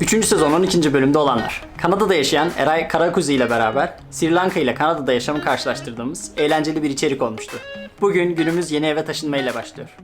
Üçüncü sezon 12. bölümde olanlar. Kanada'da yaşayan Eray Karakuzi ile beraber Sri Lanka ile Kanada'da yaşamı karşılaştırdığımız eğlenceli bir içerik olmuştu. Bugün günümüz yeni eve taşınmayla başlıyor.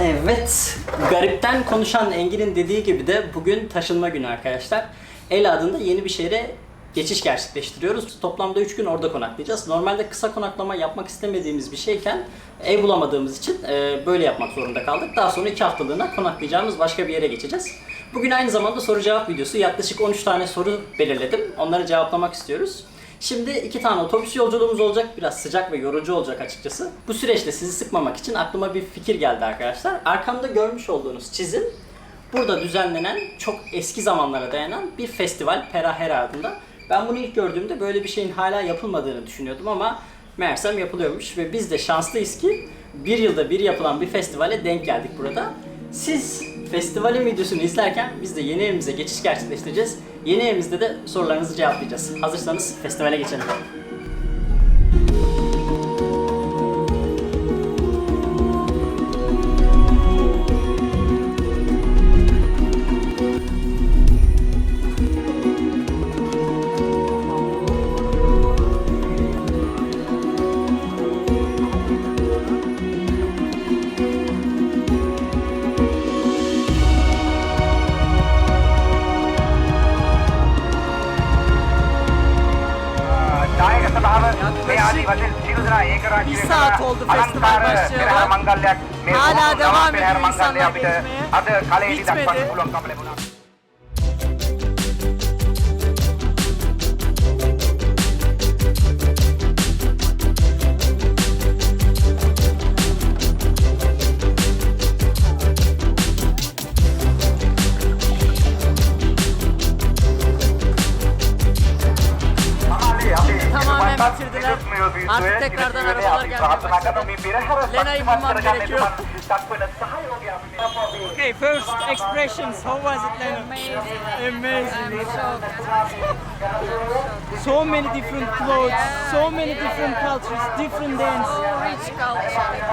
Evet, garipten konuşan Engin'in dediği gibi de bugün taşınma günü arkadaşlar. El adında yeni bir şehre geçiş gerçekleştiriyoruz. Toplamda 3 gün orada konaklayacağız. Normalde kısa konaklama yapmak istemediğimiz bir şeyken ev bulamadığımız için e, böyle yapmak zorunda kaldık. Daha sonra 2 haftalığına konaklayacağımız başka bir yere geçeceğiz. Bugün aynı zamanda soru cevap videosu. Yaklaşık 13 tane soru belirledim. Onları cevaplamak istiyoruz. Şimdi iki tane otobüs yolculuğumuz olacak. Biraz sıcak ve yorucu olacak açıkçası. Bu süreçte sizi sıkmamak için aklıma bir fikir geldi arkadaşlar. Arkamda görmüş olduğunuz çizim burada düzenlenen çok eski zamanlara dayanan bir festival Perahera adında. Ben bunu ilk gördüğümde böyle bir şeyin hala yapılmadığını düşünüyordum ama meğersem yapılıyormuş ve biz de şanslıyız ki bir yılda bir yapılan bir festivale denk geldik burada. Siz festivalin videosunu izlerken biz de yeni evimize geçiş gerçekleştireceğiz. Yeni evimizde de sorularınızı cevaplayacağız. Hazırsanız festivale geçelim. bir saat oldu festival başlayalı. Hala devam ediyor insanlar gezmeye. Bitmedi. geçirdiler. Artık tekrardan arabalar gelmeye başladı. Lena'yı bulmam gerekiyor. okay, first expressions. How was it, Lena? Amazing. Amazing. so many different clothes, so many different cultures, different dance. So rich culture.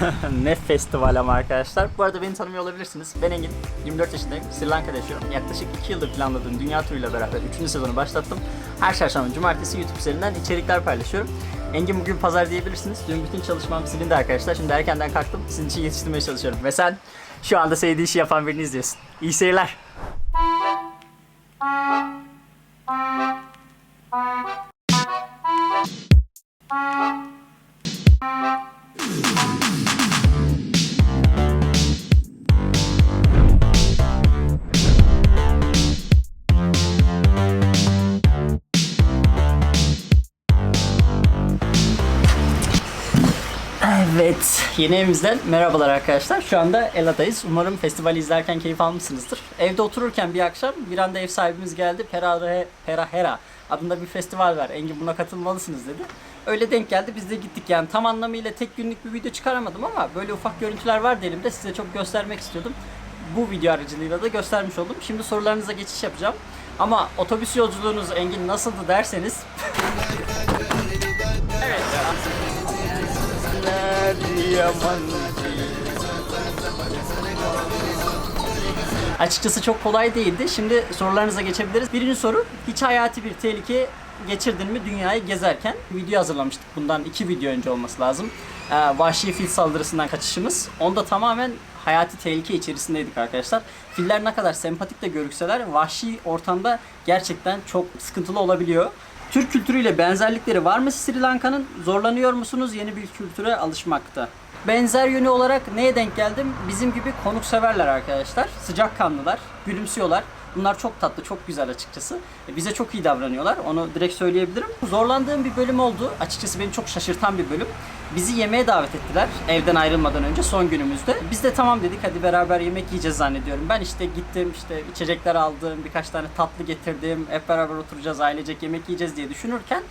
ne festival ama arkadaşlar. Bu arada beni tanımıyor olabilirsiniz. Ben Engin, 24 yaşındayım. Sri Lanka'da yaşıyorum. Yaklaşık 2 yıldır planladığım dünya turuyla beraber 3. sezonu başlattım. Her çarşamba, cumartesi YouTube üzerinden içerikler paylaşıyorum. Engin bugün pazar diyebilirsiniz. Dün bütün çalışmam silindi arkadaşlar. Şimdi erkenden kalktım. Sizin için yetiştirmeye çalışıyorum. Ve sen şu anda sevdiği işi yapan birini izliyorsun. İyi seyirler. Evet, yeni evimizden merhabalar arkadaşlar. Şu anda Ela'dayız. Umarım festivali izlerken keyif almışsınızdır. Evde otururken bir akşam bir anda ev sahibimiz geldi. Perahera, Perahera adında bir festival var. Engin buna katılmalısınız dedi. Öyle denk geldi biz de gittik yani tam anlamıyla tek günlük bir video çıkaramadım ama böyle ufak görüntüler vardı elimde size çok göstermek istiyordum. Bu video aracılığıyla da göstermiş oldum. Şimdi sorularınıza geçiş yapacağım. Ama otobüs yolculuğunuz Engin nasıldı derseniz Evet. Açıkçası çok kolay değildi. Şimdi sorularınıza geçebiliriz. Birinci soru, hiç hayati bir tehlike geçirdin mi dünyayı gezerken? Video hazırlamıştık. Bundan iki video önce olması lazım. Ee, vahşi fil saldırısından kaçışımız. Onda tamamen hayati tehlike içerisindeydik arkadaşlar. Filler ne kadar sempatik de görükseler vahşi ortamda gerçekten çok sıkıntılı olabiliyor. Türk kültürüyle benzerlikleri var mı Sri Lanka'nın? Zorlanıyor musunuz yeni bir kültüre alışmakta? Benzer yönü olarak neye denk geldim? Bizim gibi konukseverler arkadaşlar. Sıcakkanlılar, gülümsüyorlar. Bunlar çok tatlı, çok güzel açıkçası. E, Bize çok iyi davranıyorlar. Onu direkt söyleyebilirim. Zorlandığım bir bölüm oldu. Açıkçası beni çok şaşırtan bir bölüm. Bizi yemeğe davet ettiler evden ayrılmadan önce son günümüzde. Biz de tamam dedik hadi beraber yemek yiyeceğiz zannediyorum. Ben işte gittim işte içecekler aldım, birkaç tane tatlı getirdim. Hep beraber oturacağız, ailecek yemek yiyeceğiz diye düşünürken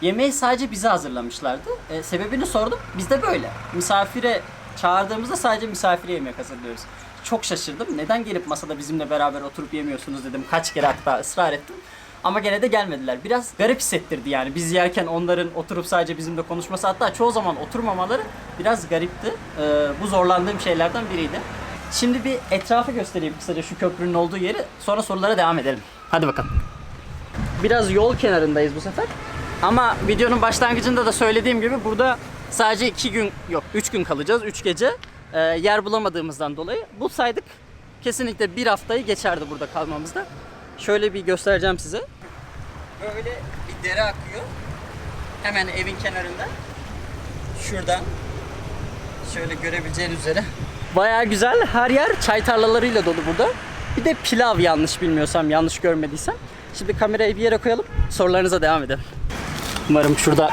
Yemeği sadece bize hazırlamışlardı. E, sebebini sordum. Biz de böyle. Misafire çağırdığımızda sadece misafire yemek hazırlıyoruz. Çok şaşırdım. Neden gelip masada bizimle beraber oturup yemiyorsunuz dedim. Kaç kere hatta ısrar ettim. Ama gene de gelmediler. Biraz garip hissettirdi yani. Biz yerken onların oturup sadece bizimle konuşması hatta çoğu zaman oturmamaları biraz garipti. Ee, bu zorlandığım şeylerden biriydi. Şimdi bir etrafı göstereyim kısaca şu köprünün olduğu yeri. Sonra sorulara devam edelim. Hadi bakalım. Biraz yol kenarındayız bu sefer. Ama videonun başlangıcında da söylediğim gibi burada sadece iki gün yok üç gün kalacağız. üç gece Ee, yer bulamadığımızdan dolayı. Bulsaydık kesinlikle bir haftayı geçerdi burada kalmamızda. Şöyle bir göstereceğim size. Böyle bir dere akıyor. Hemen evin kenarında. Şuradan. Şöyle görebileceğiniz üzere. Bayağı güzel. Her yer çay tarlalarıyla dolu burada. Bir de pilav yanlış bilmiyorsam, yanlış görmediysem. Şimdi kamerayı bir yere koyalım. Sorularınıza devam edelim. Umarım şurada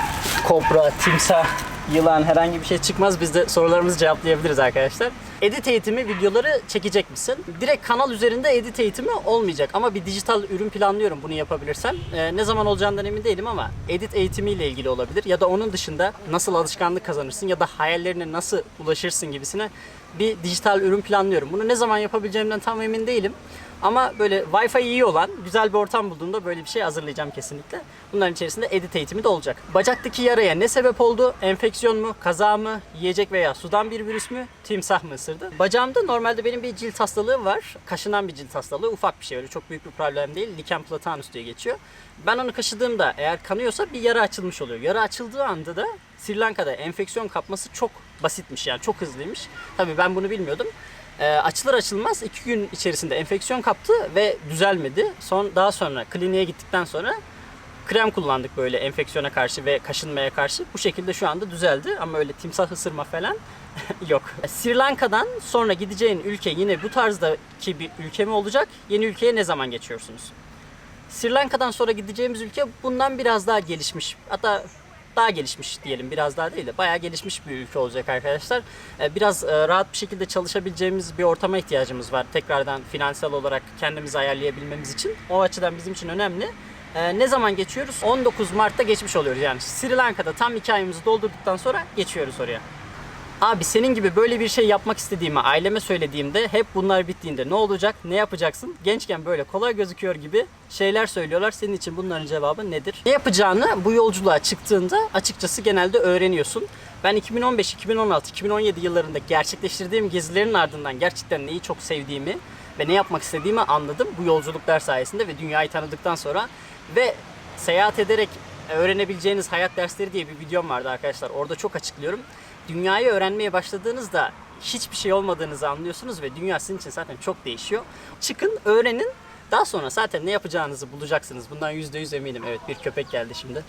kobra, timsah, yılan herhangi bir şey çıkmaz. Biz de sorularımızı cevaplayabiliriz arkadaşlar. Edit eğitimi videoları çekecek misin? Direkt kanal üzerinde edit eğitimi olmayacak ama bir dijital ürün planlıyorum bunu yapabilirsem. Ee, ne zaman olacağından emin değilim ama edit eğitimiyle ilgili olabilir ya da onun dışında nasıl alışkanlık kazanırsın ya da hayallerine nasıl ulaşırsın gibisine bir dijital ürün planlıyorum. Bunu ne zaman yapabileceğimden tam emin değilim. Ama böyle Wi-Fi iyi olan, güzel bir ortam bulduğumda böyle bir şey hazırlayacağım kesinlikle. Bunların içerisinde edit eğitimi de olacak. Bacaktaki yaraya ne sebep oldu? Enfeksiyon mu, kaza mı, yiyecek veya sudan bir virüs mü, timsah mı ısırdı? Bacağımda normalde benim bir cilt hastalığı var. Kaşınan bir cilt hastalığı. Ufak bir şey öyle çok büyük bir problem değil. Lichen platanus diye geçiyor. Ben onu kaşıdığımda eğer kanıyorsa bir yara açılmış oluyor. Yara açıldığı anda da Sri Lanka'da enfeksiyon kapması çok basitmiş yani çok hızlıymış. Tabii ben bunu bilmiyordum. E, açılır açılmaz iki gün içerisinde enfeksiyon kaptı ve düzelmedi. Son daha sonra kliniğe gittikten sonra krem kullandık böyle enfeksiyona karşı ve kaşınmaya karşı. Bu şekilde şu anda düzeldi ama öyle timsah ısırma falan yok. Sri Lanka'dan sonra gideceğin ülke yine bu tarzdaki bir ülke mi olacak? Yeni ülkeye ne zaman geçiyorsunuz? Sri Lanka'dan sonra gideceğimiz ülke bundan biraz daha gelişmiş. Hatta daha gelişmiş diyelim biraz daha değil de bayağı gelişmiş bir ülke olacak arkadaşlar. Ee, Biraz e, rahat bir şekilde çalışabileceğimiz bir ortama ihtiyacımız var. Tekrardan finansal olarak kendimizi ayarlayabilmemiz için. O açıdan bizim için önemli. Ee, Ne zaman geçiyoruz? 19 Mart'ta geçmiş oluyoruz. Yani Sri Lanka'da tam 2 ayımızı doldurduktan sonra geçiyoruz oraya. Abi senin gibi böyle bir şey yapmak istediğimi aileme söylediğimde hep bunlar bittiğinde ne olacak, ne yapacaksın? Gençken böyle kolay gözüküyor gibi şeyler söylüyorlar. Senin için bunların cevabı nedir? Ne yapacağını bu yolculuğa çıktığında açıkçası genelde öğreniyorsun. Ben 2015, 2016, 2017 yıllarında gerçekleştirdiğim gezilerin ardından gerçekten neyi çok sevdiğimi ve ne yapmak istediğimi anladım bu yolculuklar sayesinde ve dünyayı tanıdıktan sonra ve seyahat ederek öğrenebileceğiniz hayat dersleri diye bir videom vardı arkadaşlar. Orada çok açıklıyorum. Dünyayı öğrenmeye başladığınızda hiçbir şey olmadığınızı anlıyorsunuz ve dünya sizin için zaten çok değişiyor. Çıkın, öğrenin. Daha sonra zaten ne yapacağınızı bulacaksınız. Bundan %100 eminim. Evet bir köpek geldi şimdi.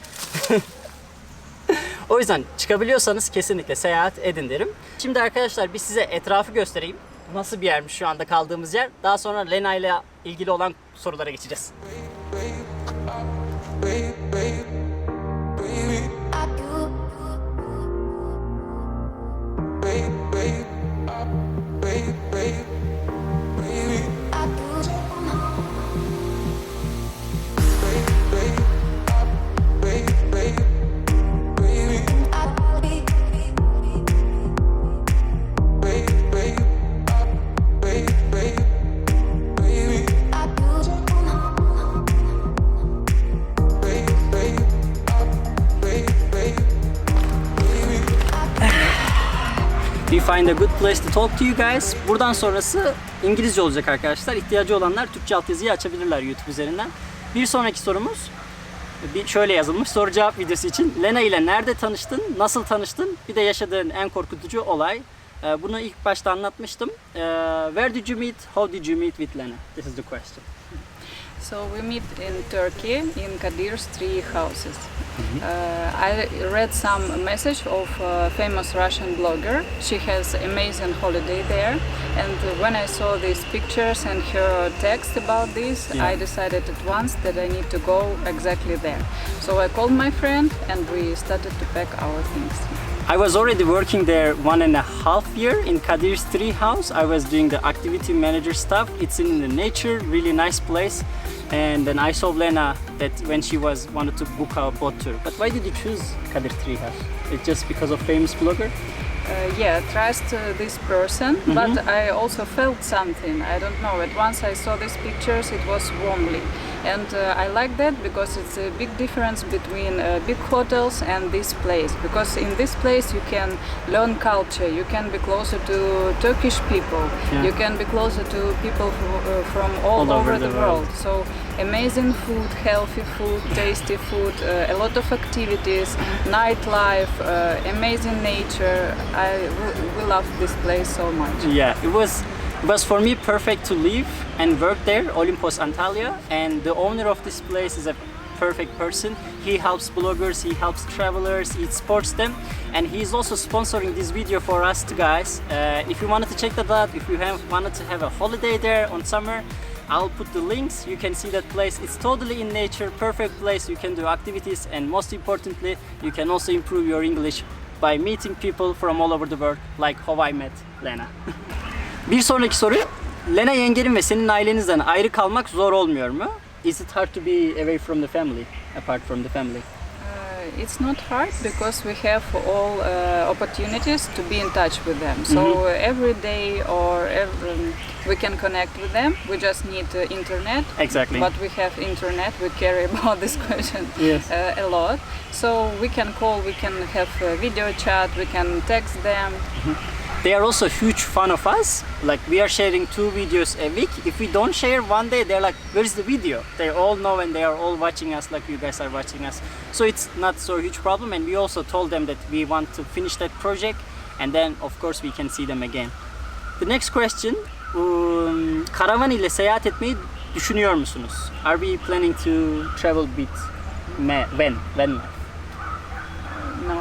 o yüzden çıkabiliyorsanız kesinlikle seyahat edin derim. Şimdi arkadaşlar bir size etrafı göstereyim. Nasıl bir yermiş şu anda kaldığımız yer. Daha sonra Lena ile ilgili olan sorulara geçeceğiz. We find a good place to talk to you guys. Buradan sonrası İngilizce olacak arkadaşlar. İhtiyacı olanlar Türkçe altyazıyı açabilirler YouTube üzerinden. Bir sonraki sorumuz bir şöyle yazılmış soru cevap videosu için. Lena ile nerede tanıştın, nasıl tanıştın, bir de yaşadığın en korkutucu olay. Ee, Bunu ilk başta anlatmıştım. Ee, Where did you meet, how did you meet with Lena? This is the question. So we meet in Turkey in Kadir's tree houses. Uh, I read some message of a famous Russian blogger. She has amazing holiday there, and when I saw these pictures and her text about this, Yeah. I decided at once that I need to go exactly there. So I called my friend and we started to pack our things. I was already working there one and a half year in Kadir's tree house. I was doing the activity manager stuff. It's in the nature, really nice place. And then I saw Lena that when she was wanted to book a boat tour. But why did you choose Kadir tree? It's just because of famous blogger? Uh, yeah, trust uh, this person, but I also felt something. I don't know. At once I saw these pictures, it was warmly. And uh, I like that because it's a big difference between uh, big hotels and this place. Because in this place you can learn culture, you can be closer to Turkish people, Yeah. you can be closer to people uh, from all, All over over, the the, world. world. So amazing food, healthy food, tasty food, uh, a lot of activities, nightlife, uh, amazing nature. I we love this place so much. Yeah, it was it was for me perfect to live and work there, Olympus Antalya, and the owner of this place is a perfect person. He helps bloggers, he helps travelers, he supports them, and he's also sponsoring this video for us guys. Uh, if you wanted to check that out, if you have wanted to have a holiday there on summer, I'll put the links. You can see that place. It's totally in nature, perfect place. You can do activities, and most importantly, you can also improve your English by meeting people from all over the world, like how I met Lena. Bir sonraki soru. Lena yengenin ve senin ailenizden ayrı kalmak zor olmuyor mu? Is it hard to be away from the family, apart from the family? Uh, it's not hard because we have all uh, opportunities to be in touch with them. So every day or every, we can connect with them. We just need uh, internet. Exactly. But we have internet. We care about this question Yes. uh, a lot. So we can call. We can have a video chat. We can text them. They are also huge fan of us. Like we are sharing two videos a week. If we don't share one day, they're like, "Where's the video?" They all know and they are all watching us, like you guys are watching us. So it's not so huge problem. And we also told them that we want to finish that project, and then of course we can see them again. The next question: um, Karavan ile seyahat etmeyi düşünüyor musunuz? Are we planning to travel with? When? When?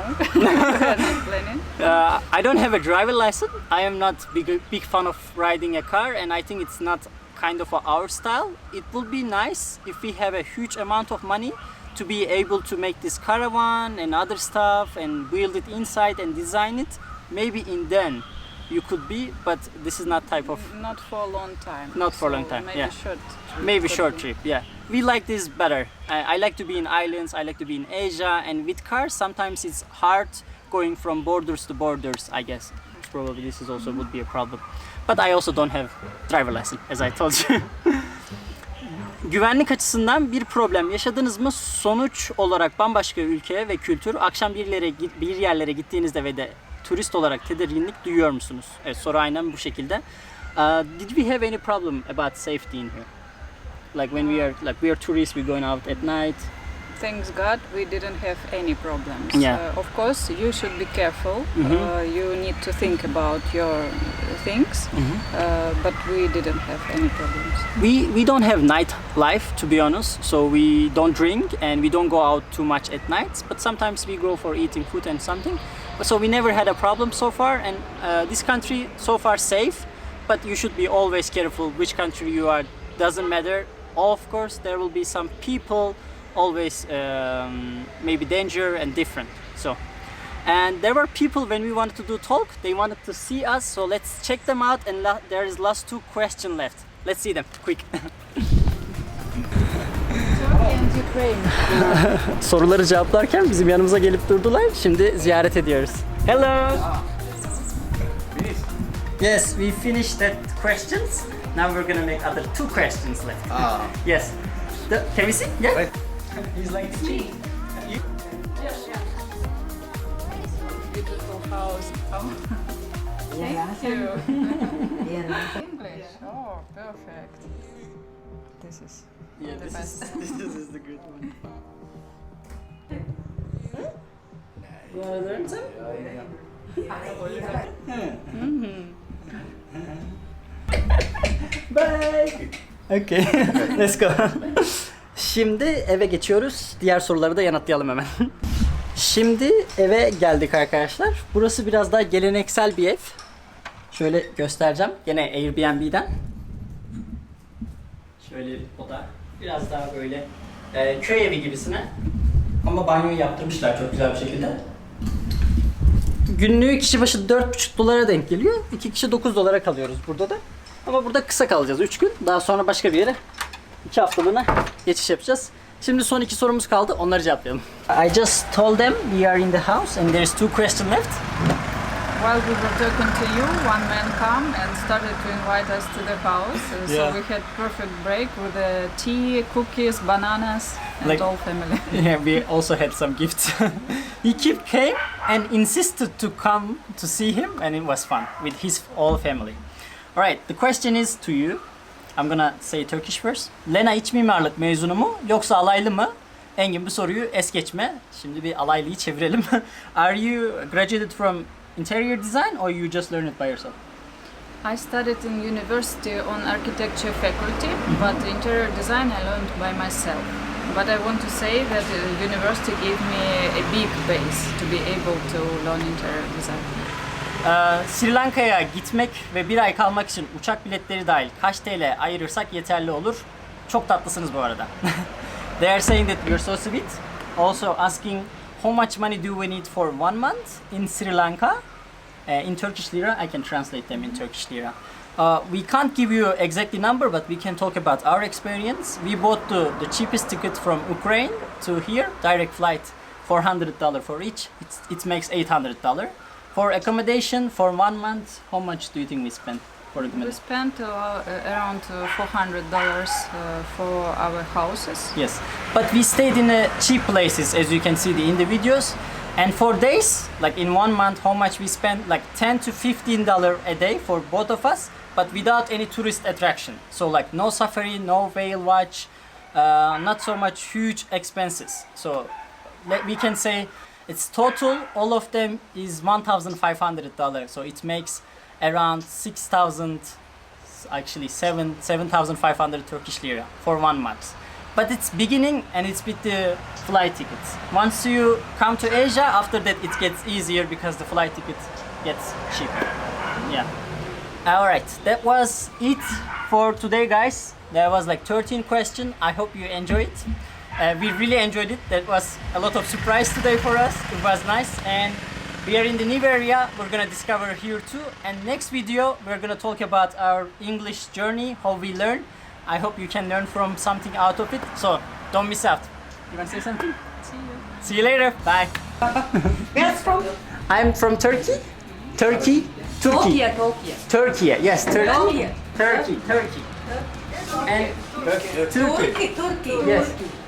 No, planning. Uh, I don't have a driver license. I am not big big fan of riding a car, and I think it's not kind of our style. It would be nice if we have a huge amount of money to be able to make this caravan and other stuff and build it inside and design it. Maybe in then you could be, but this is not type of Not for a long time. Not for a So long time, Maybe yeah. short. trip maybe short trip. Yeah, we like this better. I, I like to be in islands. I like to be in Asia, and with cars sometimes it's hard going from borders to borders. I guess probably this is also would be a problem. But I also don't have driver license, as I told you. Güvenlik açısından bir problem yaşadınız mı? Sonuç olarak bambaşka ülkeye ve kültür akşam bir yerlere bir yerlere gittiğinizde ve de turist olarak tedirginlik duyuyor musunuz? Evet soru aynen bu şekilde. Uh, did we have any problem about safety in here? Like when we are like we are tourists, we're going out at night. Thanks God, we didn't have any problems. Yeah. Uh, of course, you should be careful. Mhm. Uh, you need to think about your things, uh, but we didn't have any problems. We we don't have night life to be honest, so we don't drink and we don't go out too much at night. But sometimes we go for eating food and something. So we never had a problem so far, and uh, this country so far safe. But you should be always careful which country you are. Doesn't matter. Of course, there will be some people always um, maybe danger and different. So. And there were people when we wanted to do talk, they wanted to see us, so let's check them out. And la- there is last two question left. Let's see them quick. And Ukraine. Soruları cevaplarken bizim yanımıza gelip durdular. Şimdi ziyaret ediyoruz. Hello. Yes, we finished that questions. Now we're gonna make other two questions left. Ah. Yes. The, can we see? Yeah. Right. He's like me. Beautiful house. Oh. Thank you. yeah. English. Oh, perfect. This is Yeah, The this is, best. this is the good one. You wanna learn some? Mm-hmm. Bye. Okay, let's go. Şimdi eve geçiyoruz. Diğer soruları da yanıtlayalım hemen. Şimdi eve geldik arkadaşlar. Burası biraz daha geleneksel bir ev. Şöyle göstereceğim. Gene Airbnb'den. Şöyle oda. Biraz daha böyle e, köy evi gibisine. Ama banyoyu yaptırmışlar çok güzel bir şekilde. Günlüğü kişi başı 4,5 dolara denk geliyor. 2 kişi 9 dolara kalıyoruz burada da. Ama burada kısa kalacağız 3 gün. Daha sonra başka bir yere 2 haftalığına geçiş yapacağız. Şimdi son iki sorumuz kaldı. Onları cevaplayalım. I just told them we are in the house and there's two questions left. while we were talking to you, one man come and started to invite us to the house. Uh, Yeah. So we had perfect break with the tea, cookies, bananas, and Like- all family. Yeah, we also had some gifts. he kept came and insisted to come to see him, and it was fun with his whole family. All right, the question is to you. I'm gonna say Turkish first. Lena iç mimarlık mezunu mu yoksa alaylı mı? Engin bu soruyu es geçme. Şimdi bir alaylıyı çevirelim. Are you graduated from interior design or you just learned it by yourself? I studied in university on architecture faculty, but interior design I learned by myself. But I want to say that university gave me a big base to be able to learn interior design. Ee, Sri Lanka'ya gitmek ve bir ay kalmak için uçak biletleri dahil kaç TL ayırırsak yeterli olur? Çok tatlısınız bu arada. They are saying that you're so sweet. Also asking how much money do we need for one month in Sri Lanka? Uh, in Turkish lira, I can translate them in Turkish lira. Uh, we can't give you exactly number, but we can talk about our experience. We bought the, the cheapest ticket from Ukraine to here, direct flight, $400 for each. It's, it makes $800. For accommodation for one month, how much do you think we spent for We accommodation? spent uh, around uh, $400 uh, for our houses. Yes, but we stayed in uh, cheap places, as you can see the, in the videos. And for days, like in one month, how much we spent? Like 10 to 15 dollar a day for both of us, but without any tourist attraction. So like no safari, no whale watch, uh, not so much huge expenses. So we can say it's total. All of them is 1,500 dollar. So it makes around 6,000 actually seven seven thousand five hundred Turkish lira for one month. But it's beginning and it's with the flight tickets. Once you come to Asia, after that it gets easier because the flight ticket gets cheaper. Yeah. All right, that was it for today, guys. There was like 13 questions. I hope you enjoyed it. Uh, we really enjoyed it. That was a lot of surprise today for us. It was nice and we are in the new area. We're gonna discover here too. And next video, we're gonna talk about our English journey, how we learn. I hope you can learn from something out of it. So don't miss out. You wanna say something? See you. See you later. Bye. Where from? I'm from Turkey. Turkey. Turkey. Tokyo. Turkey. Yes, Turkey. Tokyo. Turkey. Turkey. And Turkey. Turkey, Turkey. Yes.